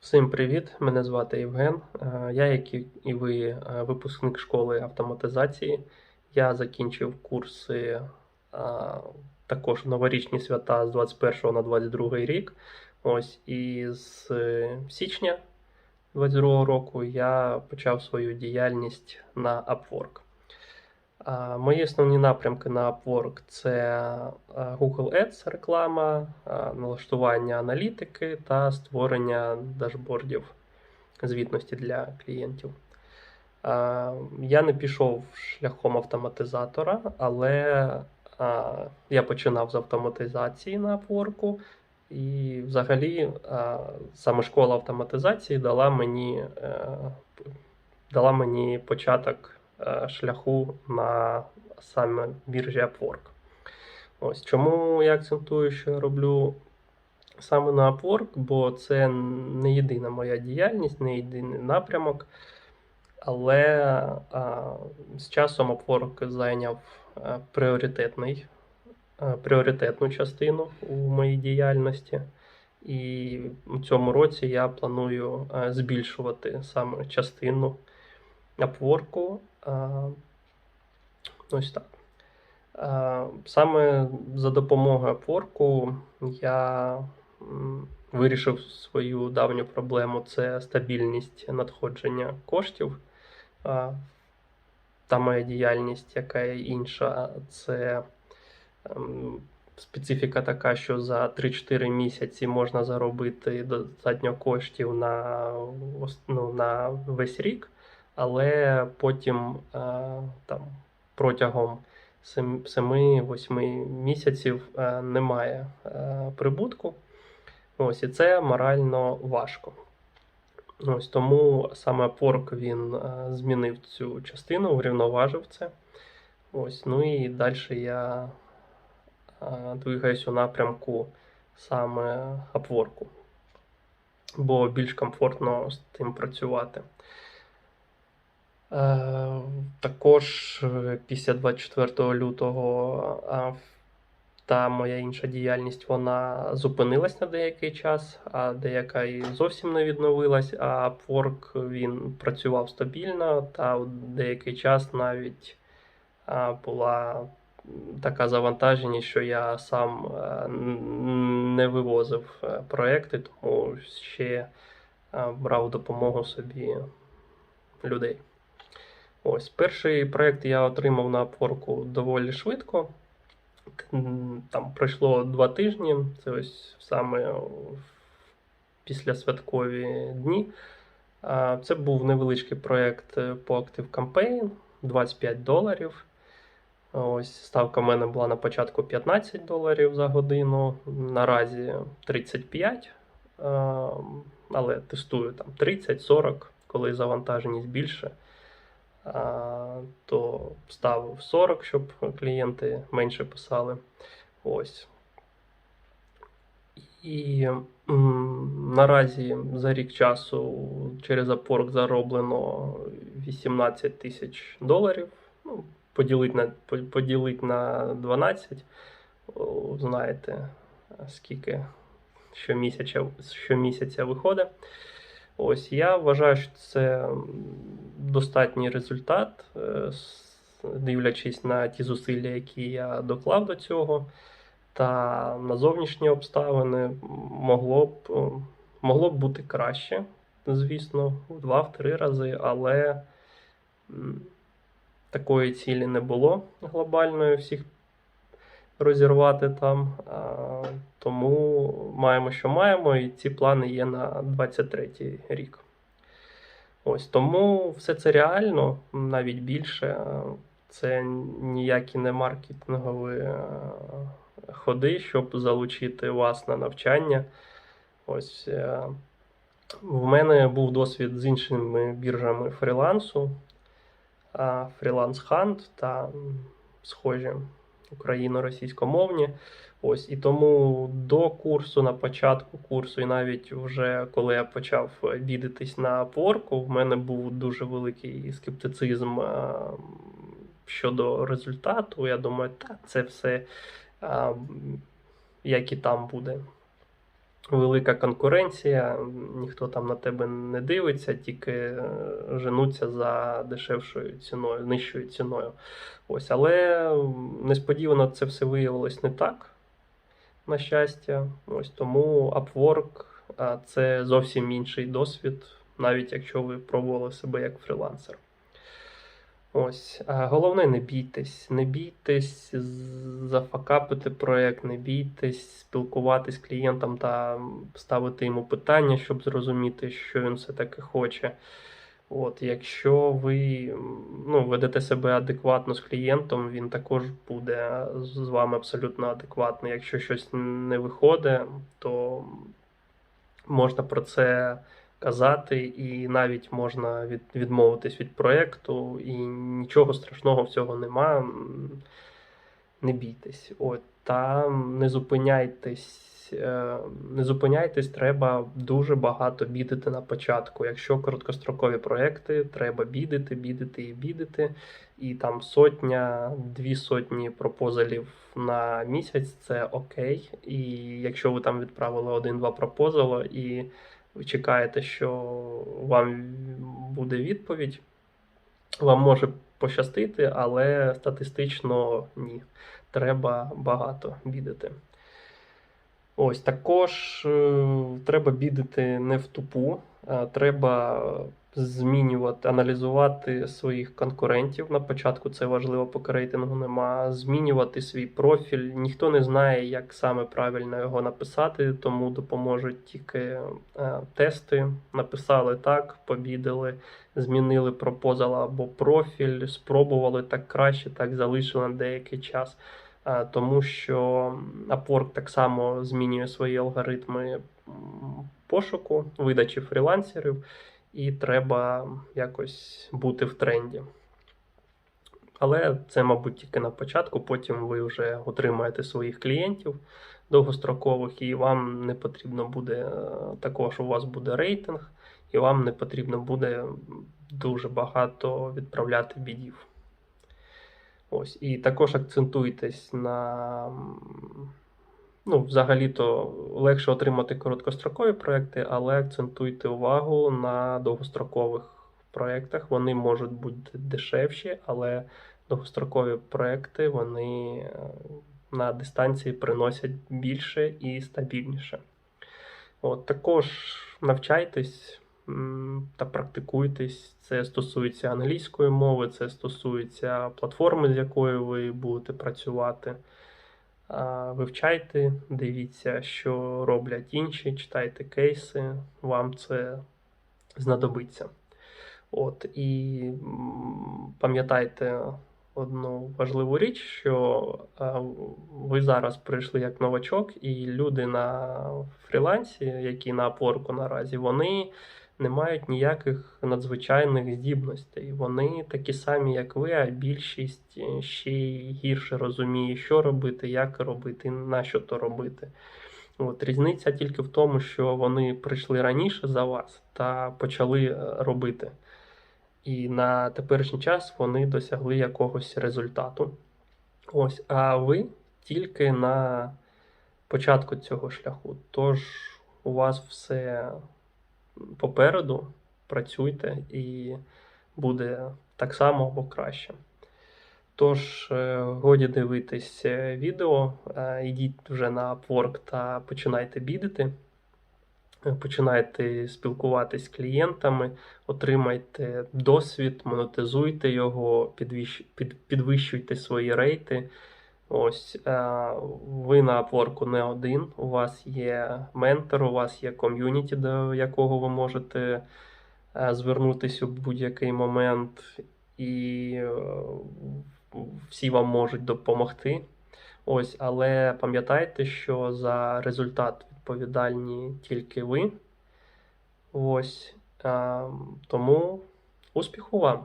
Всім привіт! Мене звати Євген. Е, Я, як і ви, е, випускник школи автоматизації. Я закінчив курси е, також новорічні свята з 21 на 22 рік. Ось і з січня 22 року я почав свою діяльність на Upwork. Мої основні напрямки на Upwork це Google Ads, реклама, налаштування аналітики та створення дашбордів звітності для клієнтів. Я не пішов шляхом автоматизатора, але я починав з автоматизації на Upwork, і взагалі саме школа автоматизації дала мені, е, дала мені початок шляху на саме біржі Upwork. Ось чому я акцентую, що я роблю саме на Upwork, бо це не єдина моя діяльність, не єдиний напрямок. Але а, з часом Upwork зайняв пріоритетний, пріоритетну частину у моїй діяльності. І у цьому році я планую збільшувати саме частину Upwork. А, ось так. Саме за допомогою Upwork я вирішив свою давню проблему це стабільність надходження коштів. Та моя діяльність, яка є інша, це ем, специфіка така, що за 3-4 місяці можна заробити достатньо коштів на, ну, на весь рік, але потім е, там, протягом 7-8 місяців е, немає е, прибутку. Ось, і це морально важко. Ось тому саме Upwork він змінив цю частину, врівноважив це. Ось, ну і далі я двигаюсь у напрямку саме Upwork, бо більш комфортно з тим працювати. Е, Також е, після 24 лютого е, та моя інша діяльність вона зупинилась на деякий час, а деяка і зовсім не відновилась. А Upwork він працював стабільно, та у деякий час навіть була така завантаженість, що я сам не вивозив проекти, тому ще брав допомогу собі людей. Ось перший проект я отримав на Upwork доволі швидко. Там пройшло два тижні, це ось саме в післясвяткові дні. Це був невеличкий проєкт е, по Active Campaign, 25 доларів. Ось ставка в мене була на початку 15 доларів за годину, наразі 35, але тестую там 30-40, коли завантаженість більше. То ставив 40, щоб клієнти менше писали. Ось. І м, наразі за рік часу через Upwork зароблено 18 тисяч доларів. Ну, поділить на, по- поділить на 12. Знаєте, скільки щомісяця, щомісяця виходить. Ось я вважаю, що це достатній результат, е, дивлячись на ті зусилля, які я доклав до цього, та на зовнішні обставини могло б, могло б бути краще, звісно, в два-три рази, але такої цілі не було глобальної всіх розірвати там. Тому маємо, що маємо, і ці плани є на 23 рік. Ось тому все це реально, навіть більше. Це ніякі не маркетингові е, ходи, щоб залучити вас на навчання. Ось е, в мене був досвід з іншими біржами фрілансу, Freelance Hunt та схожі україно-російськомовні. Ось і тому до курсу, на початку курсу, і навіть вже коли я почав бідитись на порку, в мене був дуже великий скептицизм е, щодо результату. Я думаю, так, це все е, як і там буде. Велика конкуренція, ніхто там на тебе не дивиться, тільки е, женуться за дешевшою ціною, нижчою ціною. Ось, але несподівано це все виявилось не так, на щастя. Ось тому Upwork це зовсім інший досвід, навіть якщо ви пробували себе як фрілансер. Ось, головне, не бійтесь, не бійтесь зафакапити проект, не бійтесь спілкуватись з клієнтом та ставити йому питання, щоб зрозуміти, що він все-таки хоче. От, якщо ви ну, ведете себе адекватно з клієнтом, він також буде з вами абсолютно адекватний. Якщо щось не виходить, то можна про це казати, і навіть можна від, відмовитись від проєкту, і нічого страшного в цього нема. Не бійтесь. От, та не зупиняйтесь. е, Не зупиняйтесь, треба дуже багато бідити на початку. Якщо короткострокові проекти, треба бідити, бідити і бідити. І там сотня, дві сотні пропозалів на місяць це окей. І якщо ви там відправили один-два пропозали і ви чекаєте, що вам буде відповідь, вам може пощастити, але статистично ні. Треба багато бідити. Ось також е, треба бідити не в тупу, а треба змінювати, аналізувати своїх конкурентів. На початку це важливо, поки рейтингу нема. Змінювати свій профіль. Ніхто не знає, як саме правильно його написати, тому допоможуть тільки е, тести. Написали так, побідили, змінили пропозал або профіль, спробували так краще, так залишили на деякий час. А, Тому що Upwork так само змінює свої алгоритми пошуку, видачі фрілансерів, і треба якось бути в тренді. Але це, мабуть, тільки на початку, потім ви вже отримаєте своїх клієнтів довгострокових, і вам не потрібно буде е, також, у вас буде рейтинг, і вам не потрібно буде дуже багато відправляти бідів. Ось, і також акцентуйтесь на. Ну, взагалі-то легше отримати короткострокові проекти, але акцентуйте увагу на довгострокових проєктах. Вони можуть бути дешевші, але довгострокові проекти вони е, на дистанції приносять більше і стабільніше. От, також навчайтесь та практикуйтесь. Це стосується англійської мови, це стосується платформи, з якою ви будете працювати. Вивчайте, дивіться, що роблять інші, читайте кейси, вам це знадобиться. От, і пам'ятайте одну важливу річ, що ви зараз прийшли як новачок, і люди на фрілансі, які на опорку наразі, вони не мають ніяких надзвичайних здібностей. Вони такі самі, як ви, а більшість е, ще гірше розуміє, що робити, як робити, на що то робити. От різниця тільки в тому, що вони прийшли раніше за вас та почали е, робити. І на теперішній час вони досягли якогось результату. Ось, а ви тільки на початку цього шляху. Тож у вас все попереду, працюйте і буде так само або краще. Тож, е, годі дивитись е, відео, е, йдіть вже на Upwork та починайте бідити. Починайте спілкуватись з клієнтами, отримайте досвід, монетизуйте його, підвищуйте свої рейти. Ось е, ви на Upwork не один. У вас є ментор, у вас є ком'юніті, до якого ви можете е, звернутися у будь-який момент, і е, всі вам можуть допомогти. Ось, але пам'ятайте, що за результат відповідальні тільки ви. Ось. е, Тому успіху вам!